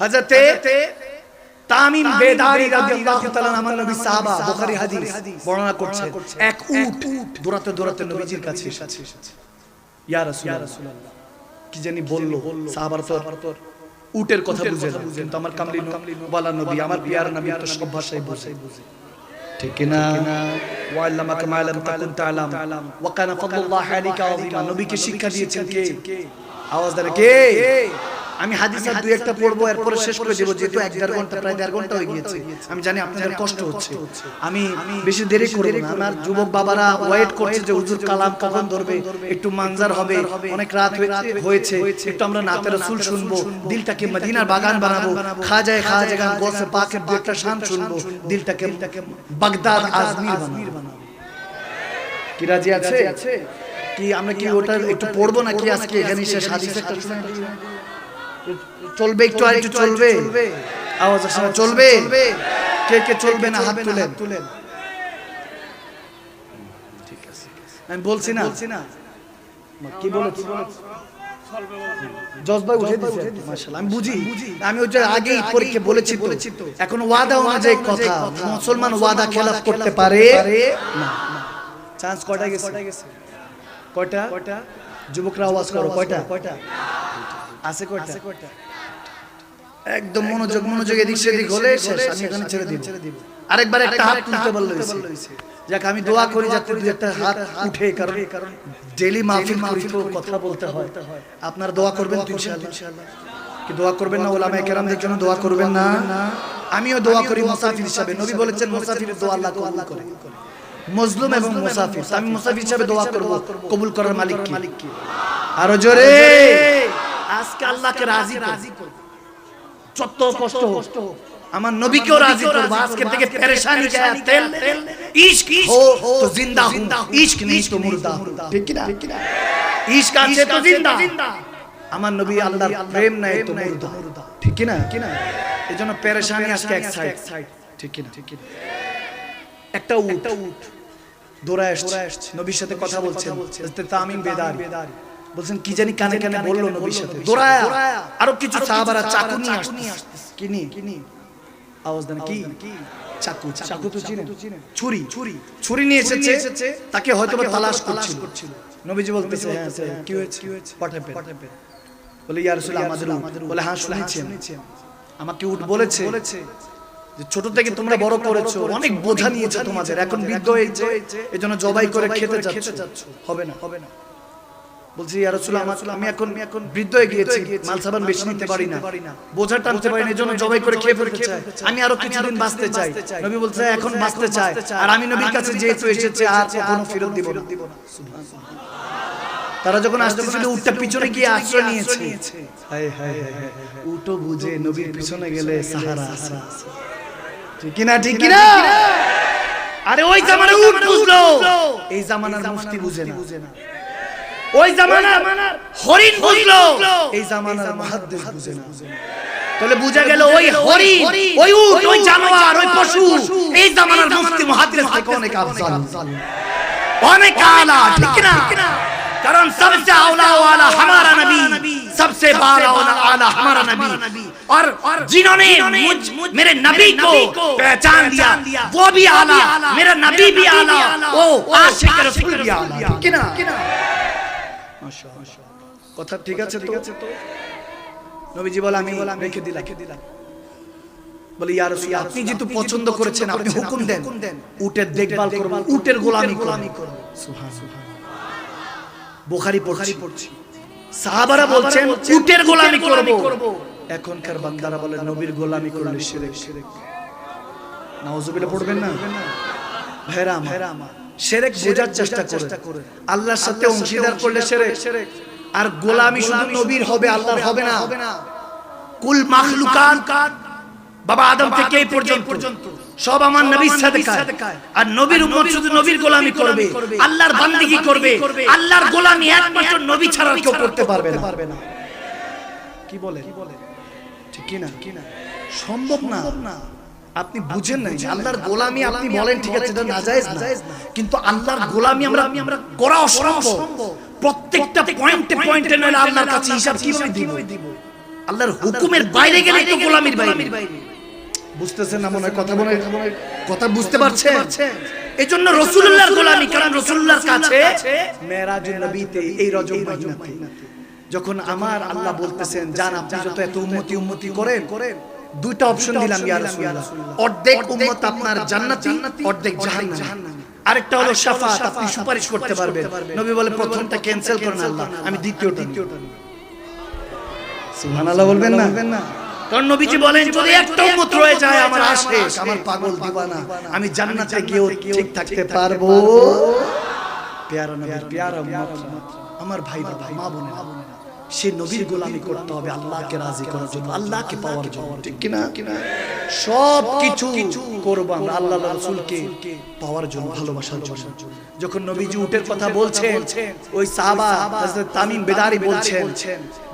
হযরতে তামিম বেদারি রাদিয়াল্লাহু তাআলা আমার নবী সাহাবা বুখারী হাদিস বর্ণনা করছে এক উট দৌড়াতে দৌড়াতে নবীজির কাছে এসেছে। ইয়া রাসূলুল্লাহ। কি জানি বলল সাহাবার তো উটের কথা বুঝে না। কিন্তু আমার কামলি বলা নবী আমার পিয়ার নবী তো সব ভাষাই বুঝে। ঠিক না? ওয়াল্লামাকা মা লাম তাকুন তাআলাম। ওয়া কানা ফাদলুল্লাহ আলাইকা আযীমা। নবীকে শিক্ষা দিয়েছেন কে? আওয়াজ দাঁড়ে কে? আমি হাদিসের দুই একটা পড়ব এরপরে শেষ করে দেবো যেহেতু এক দেড় ঘণ্টা প্রায় দেড় ঘণ্টা হয়ে গিয়েছে। আমি জানি আপনাদের কষ্ট হচ্ছে। আমি বেশি দেরি করব না। আমার যুবক বাবারা ওয়েট করছে যে হুজুর কালাম কখন ধরবে? একটু মানজার হবে। অনেক রাত হয়েছে। একটু আমরা নাতে রাসূল শুনব। দিলটাকে মদিনার বাগান বানাবো। খাজায়ে খাজা গান গোসে পাকের দু একটা শান শুনব। দিলটাকে বাগদাদ আজমির বানাবো। কি রাজি আছে কি আমরা কি ওটা একটু পড়ব নাকি আজকে এখানে শেষ হাদিস একটা শুনে চলবে একটু আর একটু চলবে। আওয়াজ আসে না চলবে। কে কে চলবে না হাত তুলেন। তুলেন। ঠিক আছে আমি বলছি না। কি বলেছি? উঠে দিয়েছে। মাশাআল্লাহ আমি বুঝি। আমি ওই যে আগেই পরীক্ষা বলেছি তো। এখন ওয়াদা অনুযায়ী কথা মুসলমান ওয়াদা খেলাফ করতে পারে? না চান্স কয়টা গেছে? কয়টা কয়টা? যুবকরা আওয়াজ করো কয়টা? কয়টা? আছে কয়টা? একদম মনোযোগ মনোযোগ এদিক সেদিক হলে শেষ আমি এখানে ছেড়ে দিব। আরেকবার একটা হাত তুলতে বলল যাক আমি দোয়া করি যাতে দুই একটা হাত উঠে কারণ কারণ ডেলি মাহফিল করি তো কথা বলতে হয়। আপনার দোয়া করবেন তো ইনশাআল্লাহ। কি দোয়া করবেন না ওলামায়ে কেরামদের জন্য দোয়া করবেন না। আমিও দোয়া করি মুসাফির হিসাবে। নবী বলেছেন মুসাফিরের দোয়া আল্লাহ কবুল করে। মজলুম এবং মুসাফির আমি মুসাফির হিসাবে দোয়া করব। কবুল করার মালিক কি আরও জোরে আজকে আল্লাহকে রাজি রাজি করব। যত কষ্ট হোক আমার নবীকেও রাজি করব। আজকে থেকে পেরেশানি গায়া তেল ইশক হো তো জিন্দা হুম ইশক নেই তো মুর্দা। ঠিক কি না ইশক আছে তো জিন্দা। আমার নবী আল্লাহর প্রেম নাই তো মুর্দা। ঠিক কি না কি না এজন্য পেরেশানি আজকে এক সাইড ঠিক কি না ঠিক কি না একটা উট। উট। দৌড়ায় আসছে। নবীর সাথে কথা বলছেন। তামিম বেদারি। বলছেন কি জানি কানে কানে বলল নবীর সাথে? দৌড়ায় আরও কিছু সাহাবারা চাকু নিয়ে আসছে কি নিয়ে কি নিয়ে আওয়াজ দেন কি? চাকু চাকু তো চিনেন ছুরি ছুরি। ছুরি নিয়ে এসেছে তাকে হয়তো তালাশ করছিল। নবীজি বলতেছে হ্যাঁ কি হয়েছে? কি হয়েছে? পাঠাবে বলে ইয়া রাসূল আমাদের বলে হ্যাঁ শুনেছেন আমাকে উট বলেছে বলেছে। যে ছোট থেকে তোমরা বড় করেছ অনেক বোঝা নিয়েছো তোমাদের। এখন বৃদ্ধ হয়েছে এজন্য জবাই করে খেতে যাচ্ছ। হবে না। হবে না। বলছি ইয়া রাসূলুল্লাহ আমি এখন এখন বৃদ্ধ হয়ে গিয়েছি মাল সাবান বেশি নিতে পারি না। বোঝা টানতে পারি না এজন্য জবাই করে খেয়ে ফেলতে চাই। আমি আরও কিছুদিন বাঁচতে চাই। নবী বলছে এখন বাঁচতে চাই। আর আমি নবীর কাছে যেহেতু এসেছে আর কখনো ফেরত দিব না। তারা যখন আসতেছিল উটটা পিছনে গিয়ে আশ্রয় নিয়েছে। হায় হায় হায় উটো বুঝে নবীর পিছনে গেলে সাহারা আছে। ঠিক কিনা ঠিক কিনা? আরে ওই জামানার উট বুঝলো এই জামানার মুফতি বুঝে না ওই জামানার হরিণ বুঝলো এই জামানার মুহাদ্দিস বুঝে না তাহলে বুঝা গেল ওই হরিণ ওই উট ওই জানোয়ার ওই পশু এই জামানার মুফতি মুহাদ্দিস থেকে অনেক আফজাল অনেক আলা ঠিক কিনা কারণ सबसे आला वाला हमारा नबी सबसे बाला आला हमारा नबी और जिन्होंने मुझ मेरे नबी को पहचान दिया वो भी आला मेरा नबी भी आला ओ आशिक रसूल भी आला किना কথা ঠিক আছে তো? নবীজি বলে আমি রেখে দিলাম। রেখে দিলাম। বলে ইয়া রাসূল আপনি যেহেতু পছন্দ করেছেন আপনি হুকুম দেন। উটের দেখভাল করব উটের গোলামি করব সুবহানাল্লাহ। বুখারী পড়ছি। পড়ছি। সাহাবারা বলছেন উটের গোলামি করব। এখনকার বান্দারা বলে নবীর গোলামি করলে শিরক। শিরক। নাউজুবিল্লাহ পড়বেন না? ভাইরা ভাইরা আমার। শিরক বোঝার চেষ্টা করে। আল্লাহর সাথে অংশীদার করলে শিরক আর গোলামি শুধু নবীর হবে আল্লাহর হবে না। কুল মাখলুকাত। বাবা আদম থেকে এই পর্যন্ত। সব আমার নবীর সাদকায় আর নবীর উম্মত শুধু নবীর গোলামি করবে। আল্লাহর বান্দিগি করবে। আল্লাহর গোলামি একমাত্র নবী ছাড়া কেউ করতে পারবে না। কি বলে? কি বলে? ঠিক কি না? কি না। সম্ভব না। আপনি বুঝেন না আল্লাহর গোলামি আপনি বলেন ঠিক আছে এটা নাজায়েজ না। কিন্তু আল্লাহর গোলামি আমরা আমরা করা অসম্ভব। প্রত্যেকটা পয়েন্টে পয়েন্টে নইলে আল্লাহর কাছে হিসাব কীভাবে দিব? আল্লাহর হুকুমের বাইরে গেলে তো গোলামির বাইরে। বুঝতেছেন না মনে হয়? কথা মনে কথা বুঝতে পারছেন? এই জন্য রসুল্লাহর গোলামি কারণ রসুল্লাহর কাছে মেরাজুল নবীতে এই রজব মহিনাতে যখন আমার আল্লাহ বলতেছেন জান আপনি যত এত উন্মতি উন্মতি করেন করেন দুইটা অপশন দিলাম ইয়া রাসূলুল্লাহ। অর্ধেক উম্মত আপনার জান্নাতি অর্ধেক জাহান্নামী। আরেকটা হলো শাফাত আপনি সুপারিশ করতে পারবেন। নবী বলে প্রথমটা ক্যান্সেল করেন আল্লাহ। আমি দ্বিতীয়টা। সুবহানাল্লাহ বলবেন না? কারণ নবীজি বলেন যদি একটা উম্মত রয়ে যায় আমার আশেক আমার পাগল দিবানা। আমি জান্নাতে গিয়েও ঠিক থাকতে পারব। পেয়ারা নবীর পেয়ারা উম্মত আমার ভাই বাবা মা বোনেরা। সে নবীর গোলামি করতে হবে আল্লাহকে রাজি করার জন্য আল্লাহকে পাওয়ার জন্য। ঠিক কিনা? সব কিছু করব আমরা আল্লাহ রাসূলকে পাওয়ার জন্য ভালোবাসার জন্য। যখন নবীজি উটের কথা বলছেন ওই সাহাবা হযরত তামিম বেদারি বলছেন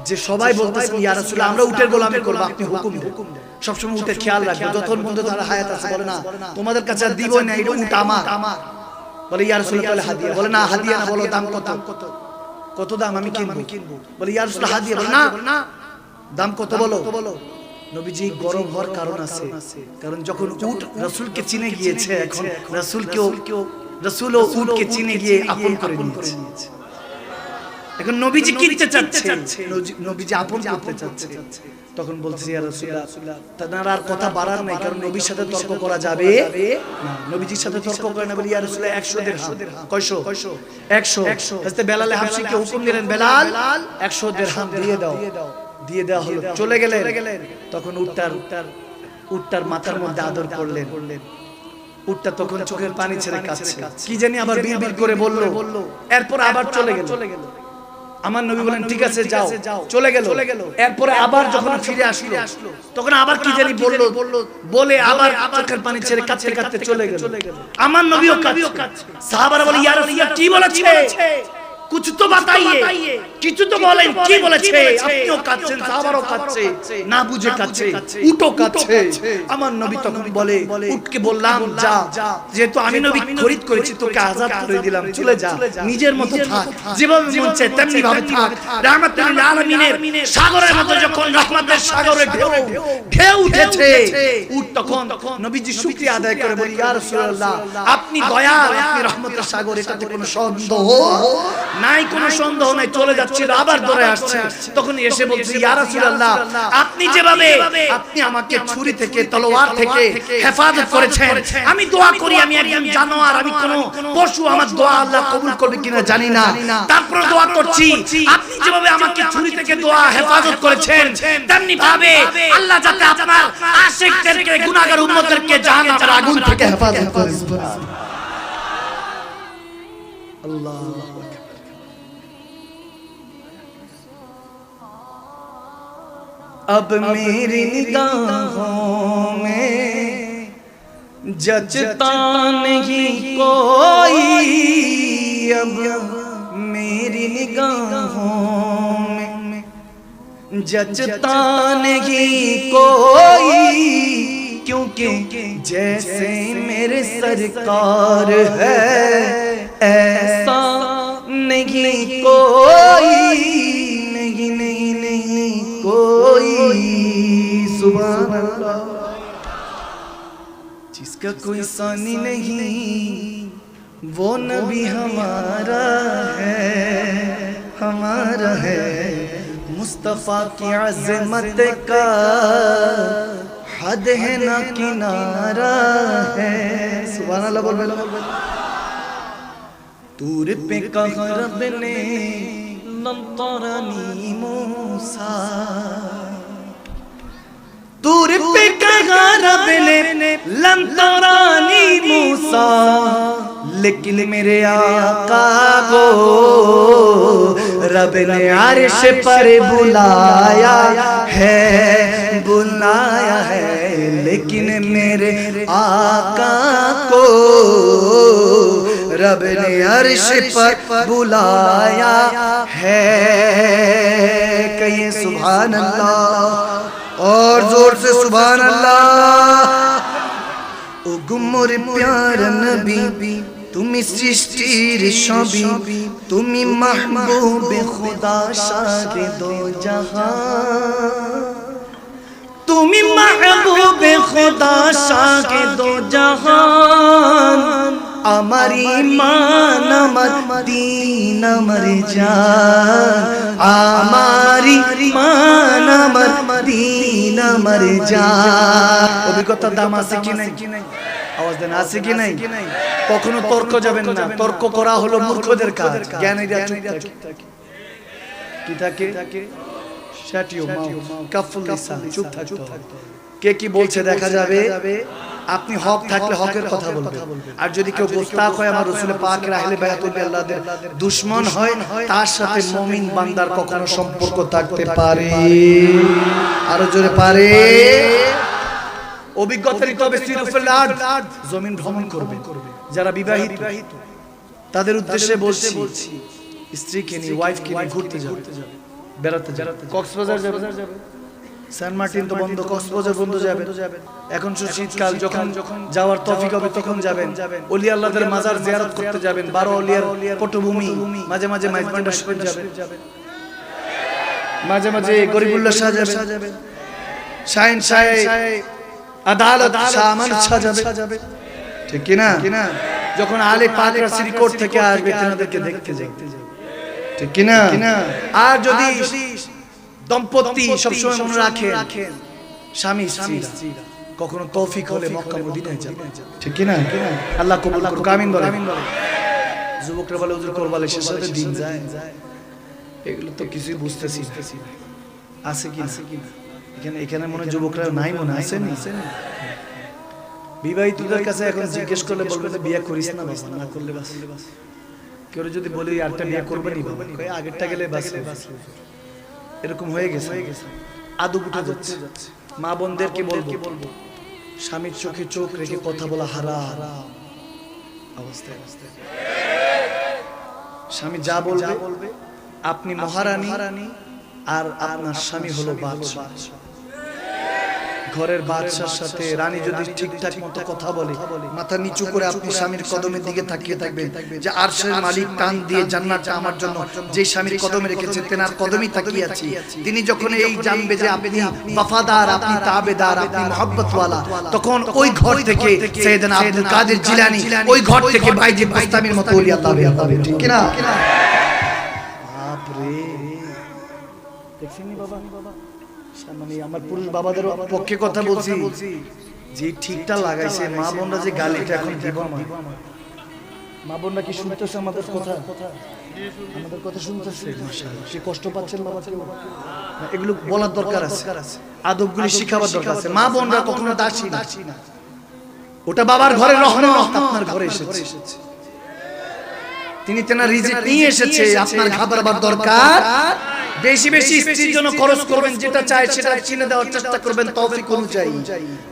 যে সবাই বলতেছেন ইয়া রাসূলুল্লাহ আমরা উটের গোলামি করব আপনি হুকুম দেন। সবসময় উটের খেয়াল রাখবেন যতক্ষণ পর্যন্ত তারা হায়াত আছে বলে না। তোমাদের কাছে আর দিব না এটা উট আমার। বলে ইয়া রাসূলুল্লাহ তাহলে হাদিয়া বলে না হাদিয়া না বলো দাম কত? কত দাম আমি কিনবো? বলে ইয়ার হাদিয়া বলে না। দাম কত বলো? নবীজি গরম হওয়ার কারণ আছে। কারণ যখন উট রাসূলকে চিনে গিয়েছে এখন রাসূলকেও রাসূলও উটকে চিনে গিয়ে আপন করে নিয়েছে। এখন নবীজি কিনতে চাচ্ছে? নবীজি আপন করতে চাচ্ছে। তখন বলছে ইয়া রাসূলুল্লাহ তার আর কথা বাড়ার নাই কারণ নবীর সাথে তর্ক করা যাবে। না নবীজির সাথে তর্ক করে না বলি ইয়া রাসূলুল্লাহ 100 দিরহাম কয়শো? 100 হযরত বেলালে হাবশিকে হুকুম দিলেন বেলাল 100 দিরহাম দিয়ে দাও দিয়ে দেওয়া হলো। চলে গেলেন। তখন উটটার উটটার মাথার মধ্যে আদর করলেন। উটটা তখন চোখের পানি ছেড়ে কাঁদছে। কি জানি আবার বিড়বিড় করে বলল। এরপর আবার চলে গেল চলে গেল আমার নবী বলেন ঠিক আছে যাও। চলে গেল। এরপরে আবার যখন ফিরে আসলো তখন আবার কি জানি বলল বলে আবার চোখের পানি ছেড়ে কাঁদতে কাঁদতে চলে গেল। আমার নবীও কাঁদছে। সাহাবারা বলে ইয়া রাসূলুল্লাহ কি বলেছে? কিছু তো বাতাইয়ে কিছু তো বলেন কি বলেছে আপনিও কাঁদছেন সাহাবারও কাঁদছে না বুঝে কাঁদছে উটো কাঁদছে আমার নবী তখন বলে উটকে বললাম যা যেহেতু আমি নবী খরিদ করেছি তোকে আজাদ করে দিলাম। চলে যা। নিজের মতো থাক। যেভাবে মন চায় তেমনি ভাবে থাক। রাহমাতুল আলামিনের সাগরের মতো যখন রহমতের সাগরে ঢেউ ঢেউ উঠেছে। উট তখন। নবীজি শুকরিয়া আদায় করে বলি ইয়া রাসূলুল্লাহ আপনি দয়াল আপনি রহমতের সাগর এটাতে কোনো সন্দেহ নাই কোনো সন্দেহ নাই চলে যাচ্ছিল আবার দৌড়ে আসছে। তখন এসে বলছে ইয়া রাসূলুল্লাহ আপনি যেভাবে আপনি আমাকে ছুরি থেকে তলোয়ার থেকে হেফাজত করেছেন। আমি দোয়া করি আমি একজন জানোয়ার আমি কোনো পশু আমার দোয়া আল্লাহ কবুল করবে কিনা জানি না। তারপর দোয়া করছি। আপনি যেভাবে আমাকে ছুরি থেকে দোয়া হেফাজত করেছেন তেমনি ভাবে আল্লাহ যাতে আপনার আশিকদেরকে গুনাহগার উম্মতদেরকে জাহান্নামের আগুন থেকে হেফাজত করে আল্লাহ। اب میری نگاہوں میں جچتا نہیں کوئی، اب میری نگاہوں میں جچتا نہیں کوئی، کیونکہ جیسے میرے سرکار ہے، اے کا کوئی ثانی نہیں، وہ نبی ہمارا ہے ہمارا ہے۔ مصطفیٰ کی عظمت کا حد ہے، نہ کنارہ ہے۔ سبحان اللہ، بول بول تور پہ کا رب نے لمطرنی موسیٰ؟ دور پہ کہا رب لم موسیٰ، لیکن میرے آقا کو رب نے عرش پر بلایا ہے بلایا ہے، لیکن میرے آقا کو رب نے عرش پر بلایا ہے۔ کہیں سبحان اللہ۔ और जोर से सुभान अल्लाह ओ गुमर प्यार नबी তুমি সৃষ্টির সবই তুমি মাহবুবে খোদা সারে দো জাহান তুমি মাহবুবে খোদা সাকে দো জাহান আমার ইমান আমার দিন আমার জান। আমার ইমান আমার দিন আমার জান। অভিজ্ঞতার দাম আছে কি নাই? আওয়াজ দেন আছে কি নাই? কখনো তর্ক যাবেন না। তর্ক করা হলো মূর্খদের কাজ। জ্ঞানীরা চুপ। থাকে? কি থাকে? Your mouth. কাফুল চুপ হবে। কে কি বলছে দেখা যাবে? আপনি হক থাকলে হকের কথা বলবেন। আর যদি কেউ গোস্তাক হয় আমার রসুল পাকের আহলে বায়াতুল আল্লাহদের দুশমন হয় তার সাথে মুমিন বান্দার কখনো সম্পর্ক থাকতে পারে। আরও জোরে পারে। অভিজ্ঞতা নিতে হবে জমিন ভ্রমণ করবে। যারা বিবাহিত তাদের উদ্দেশ্যে বলছি স্ত্রীকে নিয়ে ওয়াইফকে নিয়ে ঘুরতে যাবে। বেড়াতে যাবে। কক্সবাজার যাবে। সেন্ট মার্টিন তো বন্ধ কক্সবাজার বন্ধ যাবে। এখন শুধু শীতকাল যখন যাওয়ার তফিক হবে তখন যাবেন। অলি আল্লাহদের মাজার জিয়ারত করতে যাবেন। বারো অলিয়ার পটভূমি। মাঝে মাঝে মাইজবান্ডার শুনে যাবেন। মাঝে মাঝে গরিবুল্লাহ শাহ যাবেন। শাহিন শাহ আদালত আমান শাহ যাবে ঠিক কিনা যখন আলে পাকরা শ্রীকোট থেকে আসবে তেনাদেরকে দেখতে দেখতে যাবে। ঠিক কিনা আর যদি দম্পতি সবসময় মনে রাখেন স্বামী স্ত্রী কখনো তৌফিক হলে মক্কা মদিনায় যাবে। ঠিক কিনা? আল্লাহ কবুল করুক আমিন বলে যুবকরা বলে হুজুর করবালে সে সাথে দিন যায়। এগুলো তো কিছুই বুঝতেছি না। আছে কি আছে কি এখানে এখানে মনে হয় যুবকরা নাই মনে আছে নি বিবাহিতদের কাছে এখন জিজ্ঞেস করলে বলবে যে বিয়ে করিস না বাবা না করলে বাস। কেউ যদি বলি আরেকটা বিয়ে করবে নি বাবা কই আগেরটা গেলে বাস এরকম হয়ে গেছে। আদু উঠে যাচ্ছে। মা বোনদেরকে কি বলব স্বামীর চোখে চোখ রেখে কথা বলা হারা অবস্থায় অবস্থায়। স্বামী যা বলবে আপনি মহারানী আর আপনার স্বামী হলো বাদশাহ। ঘরের বাদশার সাথে রানী যদি ঠিকঠাক মতো কথা বলে মাথা নিচু করে আপনি স্বামীর কদমের দিকে তাকিয়ে থাকবেন যে আরশের মালিক টান দিয়ে জান্নাতটা আমার জন্য যে স্বামীর কদমে রেখেছে তেনার কদমই তাকিয়ে আছি। তিনি যখন এই জানবে যে আপনি ওয়াফাদার আপনি তাবেদার আপনি মহব্বতওয়ালা তখন ওই ঘর থেকে সৈয়দনা আব্দুল কাদের জিলানী ওই ঘর থেকে বাইজি বাস্তামির মতো ওলি আল্লাহ বের হবে ঠিক কি না? বাপ রে দেখছেন বাবা মানে আমার পুরুষ বাবাদের পক্ষে কথা বলছি যে ঠিকটা লাগাইছে মা বোনরা যে গালিটা এখন দিব আমার। মা বোনরা কি শুনতেছে আমাদের কথা? আমাদের কথা? শুনতেছে? সে কষ্ট পাচ্ছেন বাবা এগুলো বলার দরকার আছে। আদবগুলি শিখাবার দরকার আছে। মা বোনরা কখনো দাসী না। ওটা বাবার ঘরে রহমত আপনার ঘরে এসেছে। তিনি তেনার রিজিক নিয়ে এসেছে আপনার খাবার দরকার। বেশি বেশি স্ত্রীর জন্য খরচ করবেন যেটা চায় সেটা চিনে দেওয়ার চেষ্টা করবেন তৌফিক অনুযায়ী।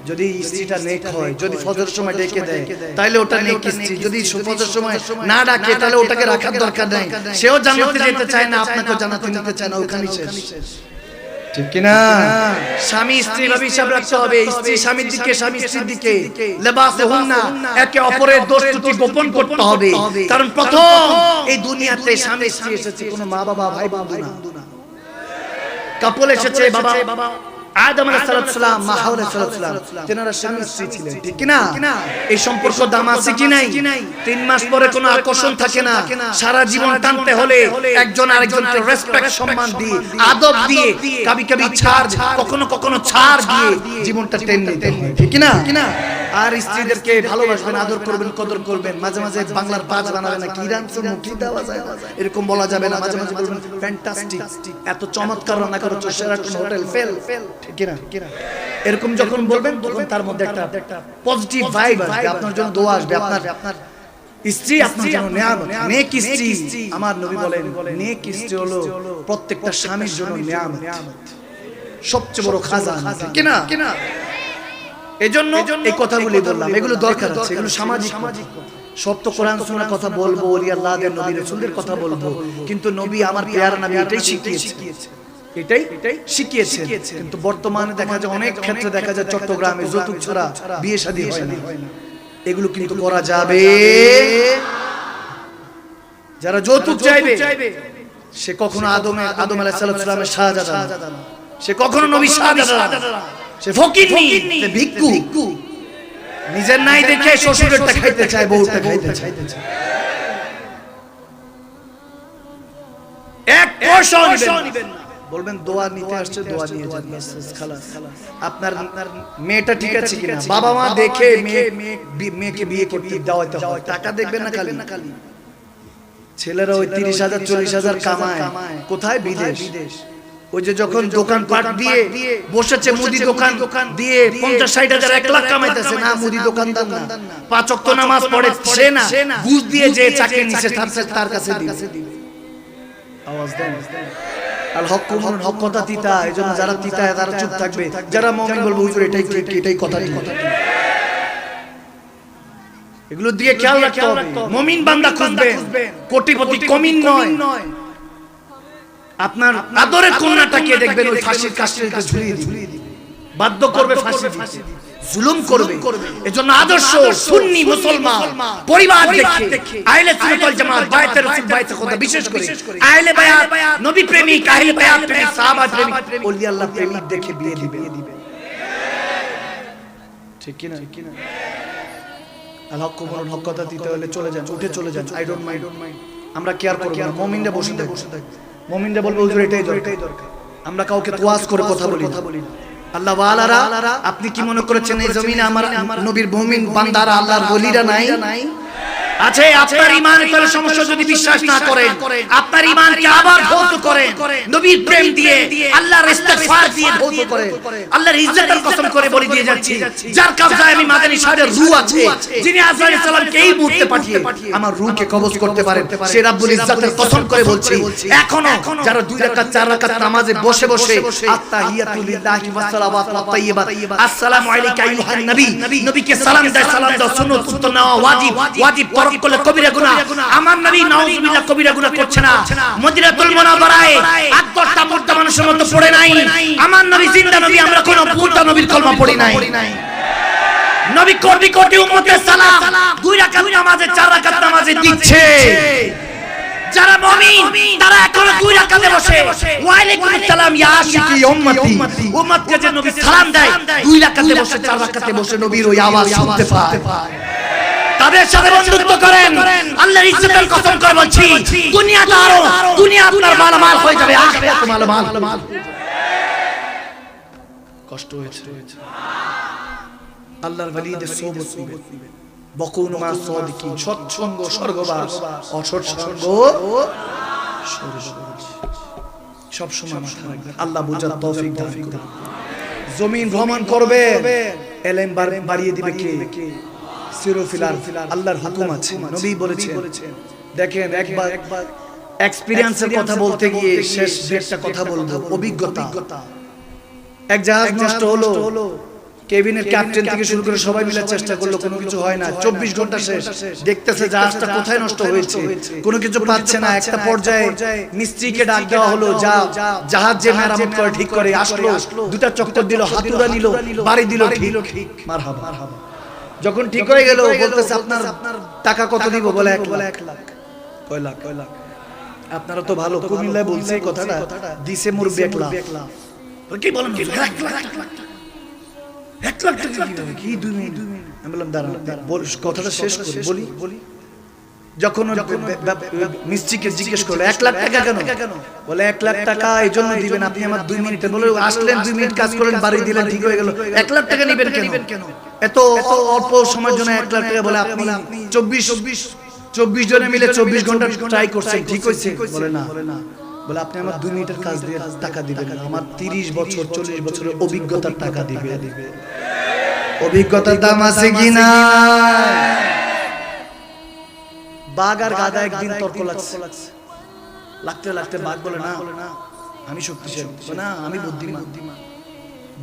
যদি স্ত্রীটা নেক হয় যদি ফজর সময় ডেকে দেয় তাহলে ওটা নেক স্ত্রী। যদি ফজর সময় না ডাকে তাহলে ওটাকে রাখার দরকার নাই। সেও জান্নাতে যেতে চায় না আপনাকেও জানাতে নিতে চায় না ওখানে শেষ। ঠিক কিনা? স্বামী স্ত্রী ভাবে হিসাব রাখতে হবে। স্ত্রী স্বামীর দিকে স্বামী স্ত্রীর দিকে। লেবাস হুন না একে অপরের দোষ ত্রুটি গোপন করতে হবে। কারণ প্রথম এই দুনিয়াতে স্বামী স্ত্রী এসেছে কোনো মা বাবা ভাই বন্ধু না। কাপল এসেছে বাবা। আদম মা হাওয়া তেনারা স্বামী স্ত্রী ছিলেন ঠিক কি না। এই সম্পর্ক দাম আছে কি নাই? তিন মাস পরে কোনো আকর্ষণ থাকে না। সারা জীবন টানতে হলে একজন আরেকজনকে রেসপেক্ট সম্মান দিয়ে আদব দিয়ে কবি কবি ছাড় কখনো কখনো ছাড় দিয়ে জীবনটা টেনে নিতে হয় ঠিক কি না। আর স্ত্রীদেরকে ভালোবাসবেন, আদর করবেন, কদর করবেন। মাঝে মাঝে বাংলার পাঁচ বানাবে না কি রান্না মুখি দেওয়া যায়। এরকম বলা যাবে না। মাঝে মাঝে বলবেন, ফ্যান্টাস্টিক। এত চমৎকার রান্না করেছ সেরাটন হোটেল, ফেল। ফেল ঠিক কি না এরকম যখন বলবেন, তখন তার মধ্যে একটা পজিটিভ ভাইব আসবে। আপনার জন্য দোয়া আসবে। আপনার আপনার স্ত্রী আপনার জন্য নিয়ামত। নেক স্ত্রী, আমার নবী বলেন, নেক স্ত্রী হলো প্রত্যেকটা স্বামীর জন্য নিয়ামত। সবচেয়ে বড় খাজানা। ঠিক কি কি না এজন্য এই কথাগুলি বললাম। এগুলো দরকার আছে এগুলো সামাজিক তো কোরআন কথা বলব ওলি আল্লাহদের নবী রাসূলদের কথা বলব। কিন্তু নবী আমার পেয়ার নবী এটাই শিখিয়েছে। এটাই এটাই শিখিয়েছেন কিন্তু বর্তমানে দেখা যায় অনেক ক্ষেত্রে দেখা যায় চট্টগ্রামে যৌতুক ছাড়া বিয়ে শাদী হয় না। এগুলো কিন্তু করা যাবে। যারা যৌতুক চাইবে সে কখনো আদম আদম আলাইহিস সালামের শাহজাদা না। সে কখনো নবী শাহজাদা না। সে ফকির সে ভিক্ষু। নিজের নাই দেখে শ্বশুরেরটা খাইতে চায় বউটা খাইতে চায়। এক পয়সাও নিবেন না। বলবেন দোয়া নিতে আসছে দোয়া নিয়ে যান বাস, বাস, খালাস। আপনার মেয়েটা ঠিক আছে কিনা? বাবা মা দেখে মেয়ে মেয়েকে বিয়ে করতে দেওয়াতে হয় টাকা দেখবেন না খালি। ছেলেরা ওই তিরিশ হাজার চল্লিশ হাজার কামায়। কোথায়? বিদেশ। ওই যে যখন দোকান পাট দিয়ে বসেছে মুদি দোকান দিয়ে পঞ্চাশ ষাট হাজার এক লাখ কামাইতেছে। না মুদি দোকানদার না। পাঁচ অক্ত নামাজ পড়ে সে না ঘুষ দিয়ে যে চাকরি নিচ্ছে তার তার কাছে দিবে। আওয়াজ দেন। আর হক কুমন হক কথা তিতা এই যারা তিতা তারা চুপ থাকবে। যারা মমিন বলব হুজুর এটাই ঠিক এটাই কথা ঠিক এগুলো দিয়ে খেয়াল রাখতে হবে। মমিন বান্দা খুঁজবেন। কোটিপতি কমিন নয়। আপনার আদরের কন্যাটাকে দেখবেন ওই ফাঁসির কাস্টে ঝুলিয়ে দিবে। বাধ্য করবে ফাঁসি দিতে। জুলুম করবে। এজন্য আদর্শ সুন্নি মুসলমান পরিবার দেখে। আইলে সুন্নাতুল জামাত বায়াতে রাসূল বায়াতে খোদা বিশেষ করে। আইলে বায়াত নবী প্রেমিক আইলে বায়াত প্রেমিক সাহাবা প্রেমিক ওলি আল্লাহ প্রেমিক দেখে বিয়ে দিবে। ঠিক কি না ঠিক কি না হক কথা দিতে হলে চলে যান উঠে চলে যান। আই ডোন্ট মাইন্ড আমরা কেয়ার করব না। মুমিনরা বসে থাকবে। মুমিনরা বলবে, হুজুর, এটাই দরকার। আমরা কাউকে তোয়াজ করে কথা বলি না। আল্লাহ আপনি কি মনে করেছেন এই জমিনে আমার নবীর মুমিন বান্দারা, আল্লাহর ওলিরা নাই? আছে আপনার ইমানের তলে সমস্যা যদি বিশ্বাস না করেন আপনার ইমানকে আবার ধৌত করেন নবীর প্রেম দিয়ে আল্লাহর ইস্তেগফার দিয়ে ধৌত করেন আল্লাহর ইজ্জতের কসম করে বলে দিয়ে যাচ্ছি যার কবজায় আমি মাদানী সাহেবের রূহ আছে যিনি আজরাইল সালামকে এই মুহূর্তে পাঠিয়ে আমার রূহকে কবজ করতে পারেন সে রাব্বুল ইজ্জতের কসম করে বলছি এখনও যারা দুই রাকাত চার রাকাত নামাজে বসে বসে আত্তাহিয়াতু লিল্লাহি ওয়া সালাওয়াতু ওয়া তাইয়্যিবাত আসসালামু আলাইকা আইয়ুহান নবী নবীকে সালাম দেয় সালাম দাও সুন্নাত উত্তর নেওয়া ওয়াজিব ওয়াজিব তরক করলে কবিরা গুনাহ। আমার নবী নাউজুবিল্লাহ কবিরা গুনাহ করছে না। মদিনাতুল মুনাওয়ারায় আট দশটা মুর্দা মানুষের মতো পড়ে নাই। আমার নবী জিন্দা নবী আমরা কোন মুর্দা নবীর কলমা পড়ি নাই। নবী কোটি কোটি উম্মতের সালাম। দুই রাকাত নামাজে চার রাকাত নামাজে দিচ্ছে। যারা মুমিন তারা এখন দুই রাকাতে বসে। ওয়ালাইকুম আসসালাম ইয়া আশিকি উম্মতি। উম্মতকে যে নবী সালাম দেয় দুই রাকাতে বসে চার রাকাতে বসে নবীর ওই আওয়াজ শুনতে পায়। তাদের সাথে বন্ধুত্ব করেন। আল্লাহর ইজ্জতের কসম করে বলছি দুনিয়াটা আরও দুনিয়া আপনার মালামাল হয়ে যাবে। আখিরাত মালামাল। কষ্ট হয়েছে। আল্লাহর ওয়ালিদের সোহবত নিবেন। বকুন মা সাদিকিন সৎসঙ্গ স্বর্গবাস অসৎসঙ্গ সব সময় মাথা রাখবেন। আল্লাহ বুঝার তৌফিক দান করুন। জমিন ভ্রমণ করবে এলেম বাড়িয়ে দিবে কে? আল্লাহর হুকুম আছে নবী বলেছেন। দেখেন একবার এক্সপিরিয়েন্সের কথা বলতে গিয়ে শেষ একটা কথা বলব অভিজ্ঞতা। এক জাহাজ নষ্ট হলো কেবিনের ক্যাপ্টেন থেকে শুরু করে সবাই মিলে চেষ্টা করল কোনো কিছু হয় না। চব্বিশ ঘণ্টা শেষ। দেখতেছে জাহাজটা কোথায় নষ্ট হয়েছে। কোনো কিছু পাচ্ছে না একটা পর্যায়ে মিস্ত্রিকে ডাক দেওয়া হলো যা জাহাজ যে মেরামত করে ঠিক করে আসলো দুটা চক্কর দিল হাতুড়া নিল বাড়ি দিল ঠিক। মারহাবা। যখন ঠিক হয়ে গেল বলতেছে আপনার টাকা কত দিব বলে এক লাখ। কয় লাখ কয় লাখ? আপনারা তো ভালো কুমিল্লায় বলছে কথাটা। দিছে মুরব্বি এক লাখ কি বলেন কি লাখ লাখ। এক লাখ টাকা? কি দুই মিনিট? আমি বললাম দাঁড়ান বল- কথাটা শেষ করি বলি। বলি। যখন মিস্ত্রিকে জিজ্ঞেস করল এক লাখ টাকা কেন? বলে এক লাখ টাকা এই জন্য দিবেন আপনি আমার দুই মিনিটে। বলে আসলেন দুই মিনিট কাজ করলেন বাড়ি দিলেন ঠিক হয়ে গেল। এক লাখ টাকা নিবেন কেন? এত অল্প সময়ের জন্য এক লাখ টাকা বলে আপনি চব্বিশ চব্বিশ চব্বিশ জনে মিলে চব্বিশ ঘণ্টা ট্রাই করছেন, ঠিক হয়েছে? বলে না। বলে আপনি আমার দুই মিনিটের কাজ দিয়ে টাকা দিবেন আমার তিরিশ বছর, চল্লিশ বছরের অভিজ্ঞতার টাকা দিবে অভিজ্ঞতার দাম আছে কিনা বাঘ আর গাদা একদিন তর্ক লাগছে। লাগতে লাগতে বাঘ বলে, না, আমি শক্তিশালী। না, আমি বুদ্ধিমান।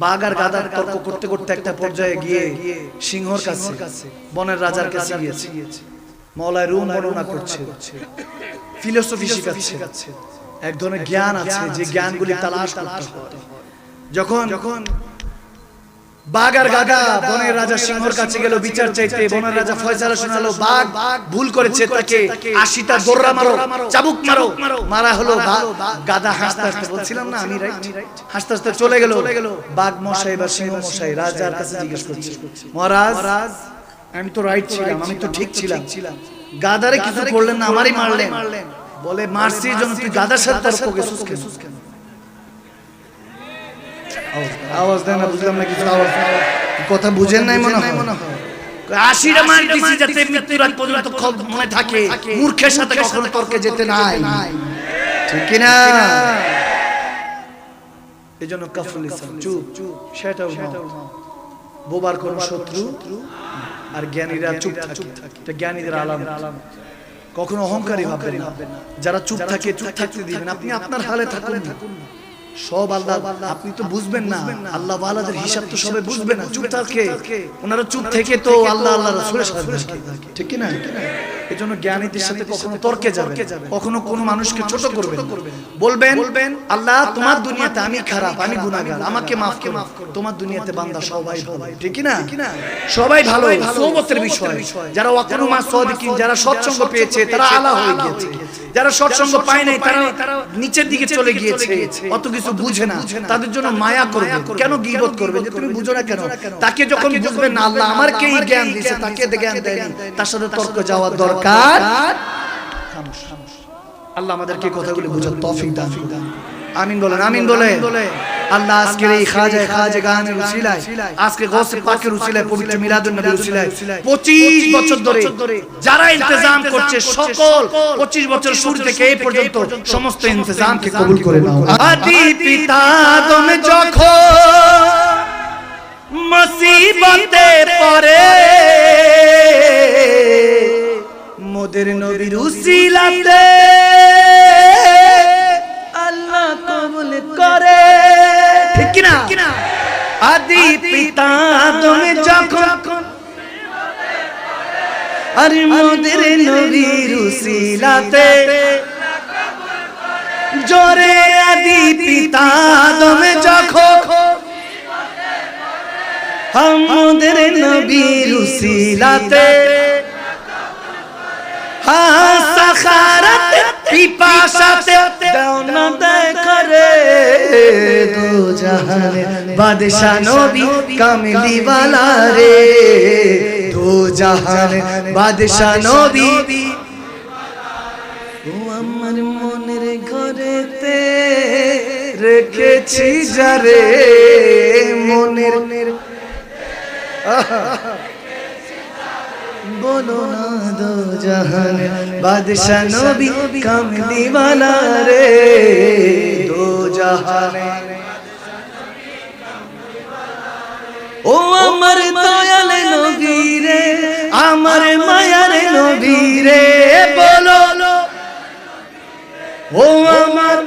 বাঘ আর গাদার তর্ক করতে করতে একটা পর্যায়ে গিয়ে সিংহর কাছে বনের রাজার কাছে গিয়েছে। মৌলায় রুম বর্ণনা করছে। ফিলোসফি শিখাচ্ছে। এক ধরনের জ্ঞান আছে যে জ্ঞানগুলি তালাশ করতে হয়। যখন যখন বাঘ আর বনের রাজা সিংহর কাছে গেল বিচার চাইতে, বনের রাজা ফয়সালা শোনালো, বাঘ, ভুল করেছে, তাকে আশিটা দোররা মারো, চাবুক মারো। মারা হলো গাধা হাসতে হাসতে বলছিলাম না, আমি রাইট হাসতে হাসতে চলে গেল। বাঘ মশাই বা সিংহ মশাই, রাজার কাছে জিজ্ঞেস করছে, মহারাজ, আমি তো রাইট ছিলাম, আমি তো ঠিক ছিলাম। গাদারে কিছু করলেন না, আমারই মারলেন। বলে, মারছি জন্য তুই গাদার সাথে কেন? আওয়াজ দেয় না বুঝলাম না কিছু আওয়াজ কথা বুঝেন নাই মনে হয়? আশিটা মার দিছি যাতে মৃত্যুর আগ পর্যন্ত মনে থাকে মূর্খের সাথে কখনো তর্কে যেতে নাই। ঠিক কি না এই জন্য কাফুল ইসলাম চুপ চুপ সেটাও না বোবার কোন শত্রু আর জ্ঞানীরা চুপ থাকে। এটা জ্ঞানীদের আলাম কখনো অহংকারী ভাববেন না। যারা চুপ থাকে চুপ থাকতে দিবেন। আপনি আপনার হালে থাকুন। থাকুন। সব আল্লাহ। আপনি তো বুঝবেন না। আল্লাহ আল্লাহদের হিসাব তো সবাই বুঝবে না। চুপ থাকে। ওনারা চুপ থেকে তো আল্লাহ আল্লাহ রসুলের সাথে ঠিক কি না? এই জন্য জ্ঞানীদের সাথে কখনো তর্কে যাবে কখনো কোনো মানুষকে ছোট করবেন বলবেন আল্লাহ তোমার দুনিয়াতে আমি খারাপ আমি গুনাহগার। আমাকে করো। তোমার দুনিয়াতে বান্দা সবাই ভালো। ঠিক না? সবাই ভালো। সোবতের বিষয়। যারা সাদিকিন যারা সৎসঙ্গ পেয়েছে তারা আলা হয়ে গিয়েছে। যারা সৎসঙ্গ পায় নাই তারা নিচের দিকে চলে গিয়েছে। অত কিছু বুঝে না। তাদের জন্য মায়া করবে। কেন গীবত করবে? যে তুমি বুঝো না কেন তাকে যখন বুঝবেন না আল্লাহ আমার কে জ্ঞান দিয়েছে তাকে জ্ঞান দেয়নি তার সাথে তর্ক যাওয়ার দরকার খামোশ। আল্লাহ আমাদেরকে কথাগুলি বোঝার তৌফিক দান করুন। আমিন বলেন আমিন বলে আল্লাহ আজকের এই খাজা খাজা গানের উসিলায় আজকে গৌসে পাকের উসিলায় পবিত্র মিলাদুন নবীর উসিলায়। 25 বছর ধরে যারা ইন্তজাম করছে সকল 25 বছর শুরু থেকে এই পর্যন্ত সমস্ত ইন্তজামকে কবুল করে নাও। আদি পিতা তুমি যখন মুসিবতে পড়ে আরে মোদের নবীর উসিলাতে। জোরে আদি পিতা তুমি যখন আমাদের নবীর উসিলাতে। সাখারাত পিপাসাতে দাও না করে দো জাহানে। বাদশা নবী কামলি वाला রে। জাহানে বাদশা নবী। ও আমার মনের ঘরেতে রেখেছি যারে মনের বলো না দো জাহান বাদশা নবী কামলি वाला রে দো জাহানে। ও আমার দয়ালে নবীরে, আমার মায়ার নবীরে, বলো। ও আমার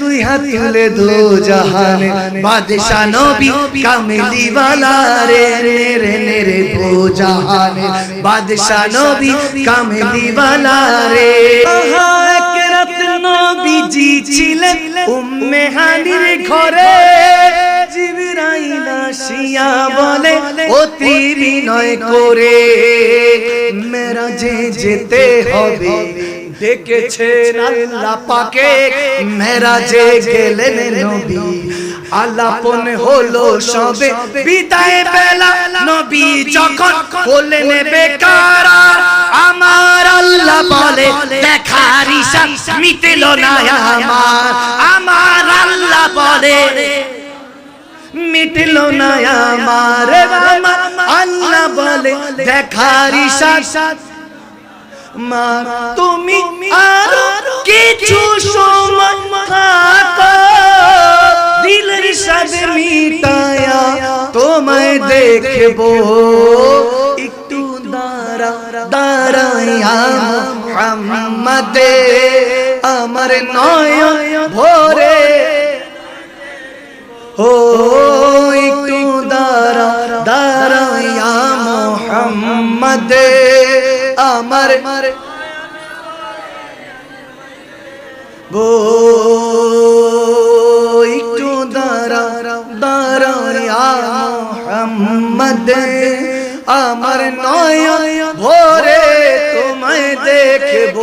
দুই হাত তুলে দু জাহানে, বাদশা নবী কামেলি ওয়ালা রে রে রে রে রে দু জাহানে, বাদশা নবী কামেলি ওয়ালা রে একরাত নবীজি ছিলেন উম্মে হানির ঘরে জীবিত আসিয়া বলে অতি বিনয় করে মেরাজে যেতে হবে। ডেকেছেন আল্লাহ পাকে মেরাজে গেলেন নবী। আলাপন হলো সবে বিদায় বেলা। নবী যখন বললেন, বেকার, আমার আল্লাহ বলে, দেখার ইশা মিটল না আমার। আমার আল্লাহ বলে মিটল না আমার আল্লাহ বলে দেখার ইশা মা, তুমি আর কিছু সময় থাকো। দিলের সাথে মিটায়া তোমায় দেখব। একটু দাঁড়া, দাঁড়াইয়া মোহাম্মদে আমার নয়ন ভরে ও একটু দাঁড়া দাঁড়াইয়া মোহাম্মদে আমার একটু দাঁড়া দাঁড়াইয়া মোহাম্মদ আমার নয়ন ভরে তোমায় দেখব।